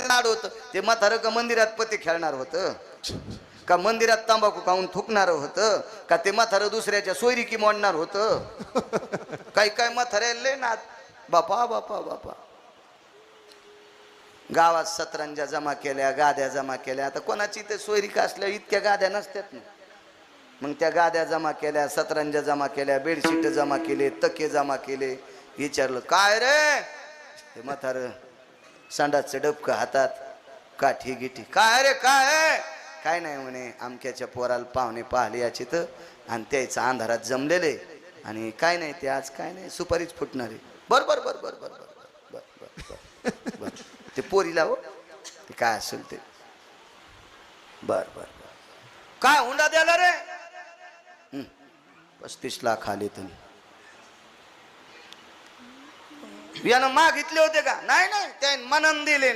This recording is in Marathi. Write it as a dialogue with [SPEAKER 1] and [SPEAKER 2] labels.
[SPEAKER 1] खेळणार होत. ते म्हातारं का मंदिरात पती खेळणार होतं? का मंदिरात तंबाखू खाऊन थुकणार होतं? का ते म्हातारं दुसऱ्याच्या सोयरिकी मोडणार होतं? काही काय म्हातारे ना बापा बापा बापा. गावात सतरंजा जमा केल्या गाद्या जमा केल्या. आता कोणाची ते सोयरिका असल्या इतक्या गाद्या नसतात ना. मग त्या गाद्या जमा केल्या सतरंजा जमा केल्या बेडशीट जमा केले तके जमा केले. विचारलं काय रे? ते सांडाचं डबकं हातात काठी गिठी. काय रे काय आहे? काय नाही म्हणे आमक्याच्या पोराला पाहुणे पाहिले याची तर. आणि त्याचं अंधारात जमलेले. आणि काय नाही ते आज काय नाही सुपारीच फुटणार. आहे बर बर बर बर बर बर बर बर बर. ते पोरीला हो. ते काय असेल ते. बर बर बर. काय हुंडा द्याला रे? पस्तीस लाख आले तुम्ही यानं मागितले होते का? नाही नाही. त्या मनन दिले.